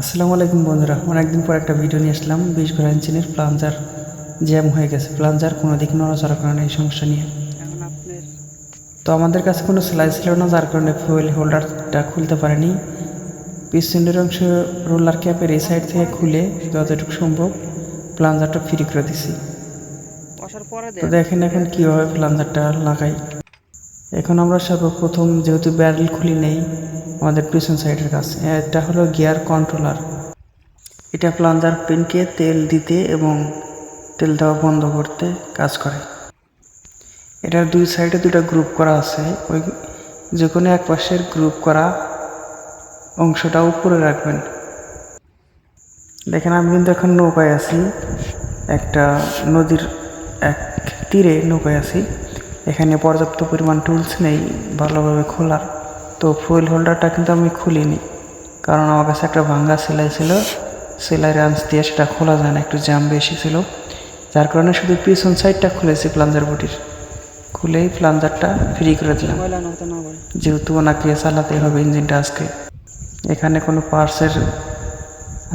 আসসালামু আলাইকুম বন্ধুরা অনেকদিন পর একটা ভিডিও নিয়ে আসলাম। বিশ ঘোড়া ইঞ্জিনের প্লাঞ্জার জ্যাম হয়ে গেছে। প্লাঞ্জার কোনো দিক নড়াচড়া করে না এই সমস্যা নিয়ে। তো আমাদের কাছে কোনো সেলাই ছিল না যার কারণে ফুয়েল হোল্ডারটা খুলতে পারিনি। পিছনের অংশ রোলার ক্যাপের এই সাইড থেকে খুলে যতটুকু সম্ভব প্লাঞ্জারটা ফ্রি করে দিছি। তো দেখেন এখন কীভাবে প্লাঞ্জারটা লাগাই। এখন আমরা সর্বপ্রথম যেহেতু ব্যারেল খুলি নেই, আমাদের পিছন সাইডের কাছে এটা হলো গিয়ার কন্ট্রোলার এটা প্লাঞ্জার পিনকে তেল দিতে এবং তেল দেওয়া বন্ধ করতে কাজ করে। এটার দুই সাইডে দুটো গ্রুপ করা আছে। ওই যে কোনো এক পাশের গ্রুপ করা অংশটা উপরে রাখবেন। দেখেন, আমি কিন্তু এখন নৌকায় আছি। একটা নদীর এক তীরে নৌকায় আছি। এখানে পর্যাপ্ত পরিমাণ টুলস নেই, ভালোভাবে খোলার। তো ফুয়েল হোল্ডারটা কিন্তু আমি খুলিনি। কারণ আমার কাছে একটা ভাঙ্গা সেলাই ছিল সেলাই রাঞ্চ দিয়ে সেটা খোলা যায় না, একটু জ্যাম বেশি ছিল। যার কারণে শুধু পিছন সাইডটা খুলেছি প্লাঞ্জার বডির খুলেই প্লাঞ্জারটা ফ্রি করে দিলাম। যেহেতু ওনাকে চালাতে হবে ইঞ্জিনটা আজকে। এখানে কোনো পার্টসের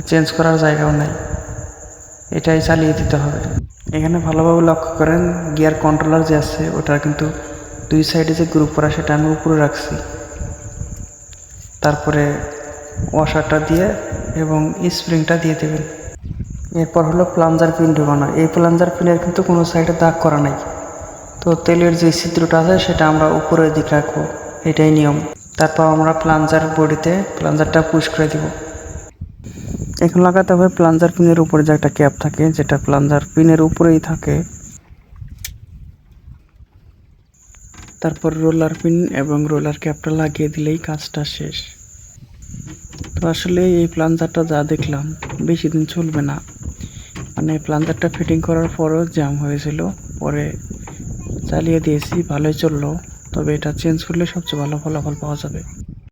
চেঞ্জ করার জায়গাও নাই। এটাই চালিয়ে দিতে হবে। এখানে ভালোভাবে লক্ষ্য করেন, গিয়ার কন্ট্রোলার যে আছে, ওটার কিন্তু দুই সাইডে যে গ্রুপ করা সেটা আমি উপরে রাখছি। তারপরে ওয়াশারটা দিয়ে এবং স্প্রিংটা দিয়ে দেবেন। এরপর হলো প্লাঞ্জার পিন ঢোকানো। এই প্লাঞ্জার পিনের কিন্তু কোনো সাইডে দাগ করা নাই। তো তেলের যে ছিদ্রটা আছে, সেটা আমরা উপরের দিক রাখব। এটাই নিয়ম। তারপর আমরা প্লাঞ্জার বডিতে প্লাঞ্জারটা পুশ করে দিব। এখন লাগাতে হবে প্লাঞ্জার পিনের উপরে যে একটা ক্যাপ থাকে, যেটা প্লাঞ্জার পিনের উপরেই থাকে। তারপর রোলার পিন এবং রোলার ক্যাপটা লাগিয়ে দিলেই কাজটা শেষ। তো আসলে এই প্লাঞ্জারটা যা দেখলাম, বেশি দিন চলবে না। মানে প্লাঞ্জারটা ফিটিং করার পরও জ্যাম হয়েছিল, পরে চালিয়ে দিয়েছি, ভালোই চলল। তবে এটা চেঞ্জ করলে সবচেয়ে ভালো ফলাফল পাওয়া যাবে।